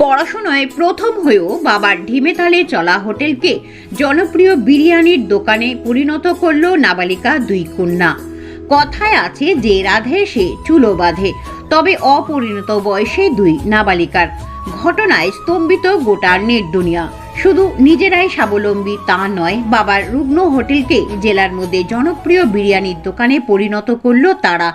পড়াশোনায় প্রথম হয়েও বাবার ঢিমে তালে চলা হোটেলকে জনপ্রিয় বিরিয়ানির দোকানে পরিণত করল নাবালিকা দুই কন্যা। কথায় আছে যে রাধে সে চুলো বাঁধে, তবে অপরিণত বয়সে দুই নাবালিকার। ঘটনায় স্তম্ভিত গোটা নেট দুনিয়া। শুধু নিজেরাই স্বাবলম্বী তা নয়, বাবার রুগ্ন হোটেলকে জেলার মধ্যে জনপ্রিয় বিরিয়ানির দোকানে পরিণত করল তারা।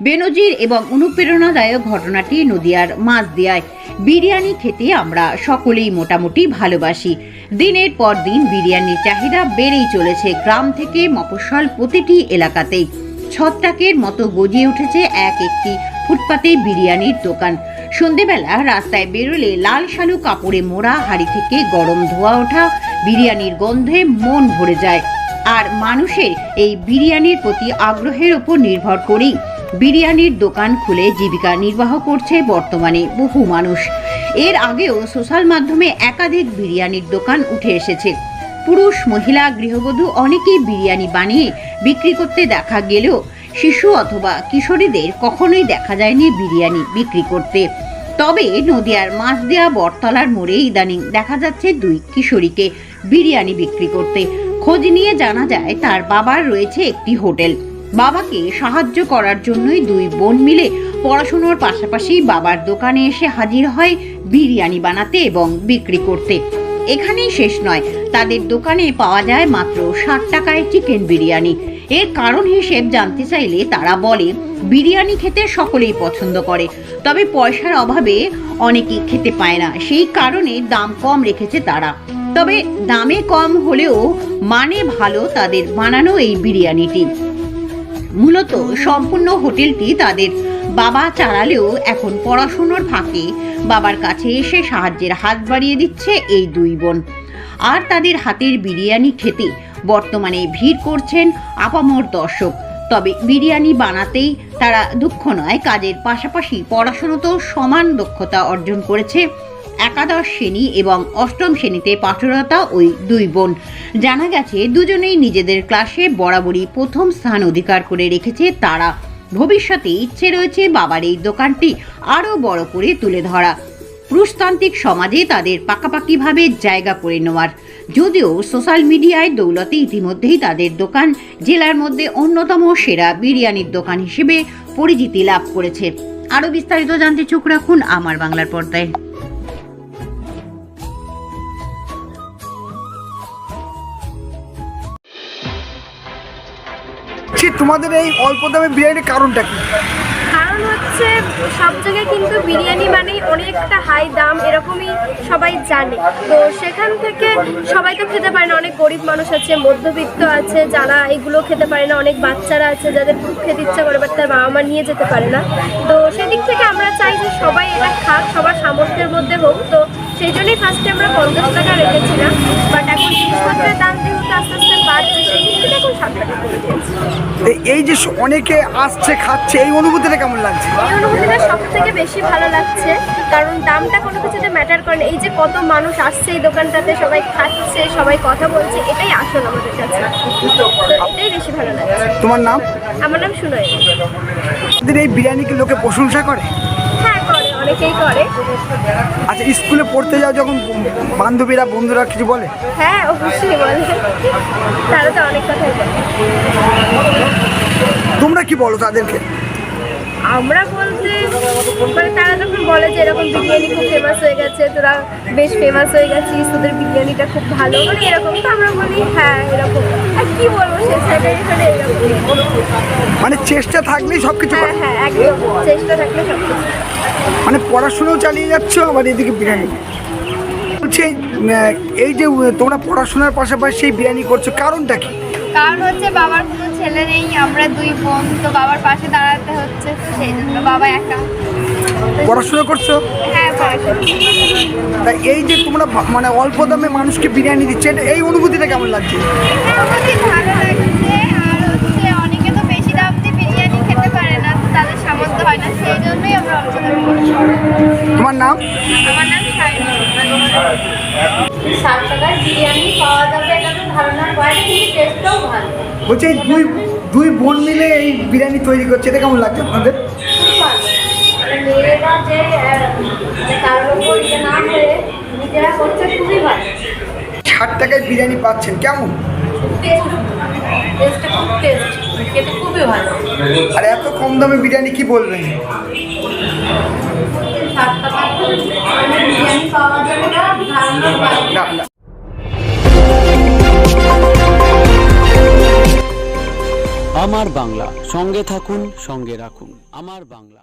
বেনজির এবং অনুপ্রেরণাদায়ক ঘটনাটি নদিয়ার মাঝদিয়ায় বিরিয়ানি খেতে আমরা সকলেই মোটামুটি ভালোবাসি। দিনের পর দিন বিরিয়ানির চাহিদা বেড়েই চলেছে গ্রাম থেকে মফস্বল প্রতিটি এলাকাতেই। ছত্রাকের মতো গজিয়ে উঠেছে এক একটি ফুটপাতে বিরিয়ানির দোকান। সন্ধেবেলা রাস্তায় বেরোলে লাল শালু কাপড়ে মোড়া, হাড়ি থেকে গরম ধোয়া ওঠা, বিরিয়ানির গন্ধে মন ভরে যায়। আর মানুষের এই বিরিয়ানির প্রতি আগ্রহের ওপর নির্ভর করেই বিরিয়ানির দোকান খুলে জীবিকা নির্বাহ করছে বর্তমানে বহু মানুষ। এর আগেও সোশ্যাল মাধ্যমে একাধিক বিরিয়ানির দোকান উঠে এসেছে। পুরুষ, মহিলা, গৃহবধূ অনেকেই বিরিয়ানি বানিয়ে বিক্রি করতে দেখা গেলেও শিশু অথবা কিশোরীদের কখনোই দেখা যায়নি বিরিয়ানি বিক্রি করতে। তবে নদিয়ার মাছ মাছদেয়া বটতলার মোড়ে ইদানিং দেখা যাচ্ছে দুই কিশোরীকে বিরিয়ানি বিক্রি করতে। খোঁজ নিয়ে জানা যায়, তার বাবার রয়েছে একটি হোটেল। বাবাকে সাহায্য করার জন্যই দুই বোন মিলে পড়াশুনোর পাশাপাশি বাবার দোকানে এসে হাজির হয় বিরিয়ানি বানাতে এবং বিক্রি করতে। এখানেই শেষ নয়, তাদের দোকানে পাওয়া যায় মাত্র ষাট টাকায় চিকেন বিরিয়ানি। এর কারণ হিসেব জানতে চাইলে তারা বলে, বিরিয়ানি খেতে সকলেই পছন্দ করে, তবে পয়সার অভাবে অনেকেই খেতে পায় না। সেই কারণে দাম কম রেখেছে তারা। তবে দামে কম হলেও মানে ভালো তাদের বানানো এই বিরিয়ানিটি। মূলত সম্পূর্ণ হোটেলটি তাদের বাবা চালালেও এখন পড়াশুনোর ফাঁকে বাবার কাছে এসে সাহায্যের হাত বাড়িয়ে দিচ্ছে এই দুই বোন। আর তাদের হাতের বিরিয়ানি খেতে বর্তমানে ভিড় করছেন আপামর দর্শক। তবে বিরিয়ানি বানাতেই তারা দুঃখ নয়, কাজের পাশাপাশি পড়াশুনোতেও সমান দক্ষতা অর্জন করেছে। একাদশ শ্রেণি এবং অষ্টম শ্রেণীতে পাঠরতা ওই দুই বোন। জানা গেছে, দুজনেই নিজেদের ক্লাসে বরাবরই প্রথম স্থান অধিকার করে রেখেছে তারা। ভবিষ্যতে ইচ্ছে রয়েছে বাবার এই দোকানটি আরও বড় করে তুলে ধরা। পুরুষতান্ত্রিক সমাজে তাদের পাকাপাকিভাবে জায়গা করে নেওয়ার। যদিও সোশ্যাল মিডিয়ায় দৌলতে ইতিমধ্যেই তাদের দোকান জেলার মধ্যে অন্যতম সেরা বিরিয়ানির দোকান হিসেবে পরিচিতি লাভ করেছে। আরও বিস্তারিত জানতে চোখ রাখুন আমার বাংলার পর্দায়। সে তোমাদের এই অল্প দামে বিরিয়ানির কারণটা কি? কারণ হচ্ছে সব জায়গায় কিন্তু বিরিয়ানি মানেই অনেকটা হাই দাম, এরকমই সবাই জানে। তো সেখান থেকে সবাই তো খেতে পারে না, অনেক গরিব মানুষ আছে, মধ্যবিত্ত আছে, যারা এগুলো খেতে পারে না, অনেক বাচ্চারা আছে যাদের খুব খেতে ইচ্ছা করে বাট তার বাবা মা নিয়ে যেতে পারে না। তো সেদিক থেকে আমরা চাই যে সবাই এটা খাক, সবার সামর্থ্যের মধ্যে হোক। তো সেই জন্যই ফার্স্টে আমরা পঞ্চাশ টাকা রেখেছিলাম বাট এখন জিনিসপত্রের দাম যেহেতু আস্তে আস্তে বাড়ছে সেই দিক এখন ষাট টাকা করে দিয়েছি। এই- যে অনেকে আসছে খাচ্ছে এই অনুভূতিটা কেমন লাগছে? এই অনুভূতিটা সব থেকে বেশি ভালো লাগছে কারণ দামটা কোনো কিছুতে ম্যাটার করে না। এই যে কত মানুষ আসছে এই দোকানটাতে সবাই খাচ্ছে সবাই কথা বলছে এটাই আসল আমাদের কাছে। তো এটাই বেশি ভালো লাগছে। তোমার নাম? আমার নাম শুনোই তোমাদের এই বিরিয়ানি কি লোকে প্রশংসা করে? হ্যাঁ করে অনেকেই করে। আচ্ছা স্কুলে পড়তে যাও যখন বান্ধবীরা বন্ধুরা কিছু বলে? হ্যাঁ অবশ্যই বলে। তারা তো অনেক কথাই বলে। তোমরা কি বলো তাদেরকে? আমরা বলতে মানে তারা যখন বলে যে এরকম বিরিয়ানি খুব ফেমাস হয়ে গেছে তোরা বেশ ফেমাস হয়ে গেছিস তোদের বিরিয়ানিটা খুব ভালো মানে এরকম তো আমরা বলি। হ্যাঁ এরকম। কি বলব সে সাইডে এখানে মানে চেষ্টা থাকলেই সব কিছু হ্যাঁ হ্যাঁ একদম। চেষ্টা থাকলে সব কিছু মানে পড়াশোনাও চালিয়ে যাচ্ছ আবার এদিকে বিরিয়ানি? বলছি এই যে তোমরা পড়াশোনার পাশাপাশি সেই বিরিয়ানি করছ কারণটা কি? কারণ হচ্ছে বাবার কোনো ছেলে নেই আমরা দুই বোন তো বাবার পাশে দাঁড়াতে হচ্ছে সেই জন্য বাবা একা। পড়াশোনা করছ? হ্যাঁ তাই এই যে তোমরা মানে অল্প দামে মানুষকে বিরিয়ানি দিচ্ছে এই অনুভূতিটা কেমন লাগছে? আমাদের ভালো লাগছে আর হচ্ছে অনেকে তো বেশি দাম দিয়ে বিরিয়ানি খেতে পারে না তাদের সামর্থ্য না সেই জন্যই আমরা অল্প দামে করি। তোমার নাম? আমার বিরিয়ানি পাওয়া যাবে এটা তো ধারণার বাইরে কিন্তু টেস্টটাও ভালো। বলছি দুই দুই বোন মিলে এই বিরিয়ানি তৈরি করছে এটা কেমন লাগছে আপনাদের যে কারোর উপর না হয়ে নিজেরা করছে খুবই ভালো। ষাট টাকায় বিরিয়ানি পাচ্ছেন কেমন? আর এত কম দামে বিরিয়ানি কি বলবেন? আমার বাংলা সঙ্গে থাকুন সঙ্গে রাখুন। আমার বাংলা।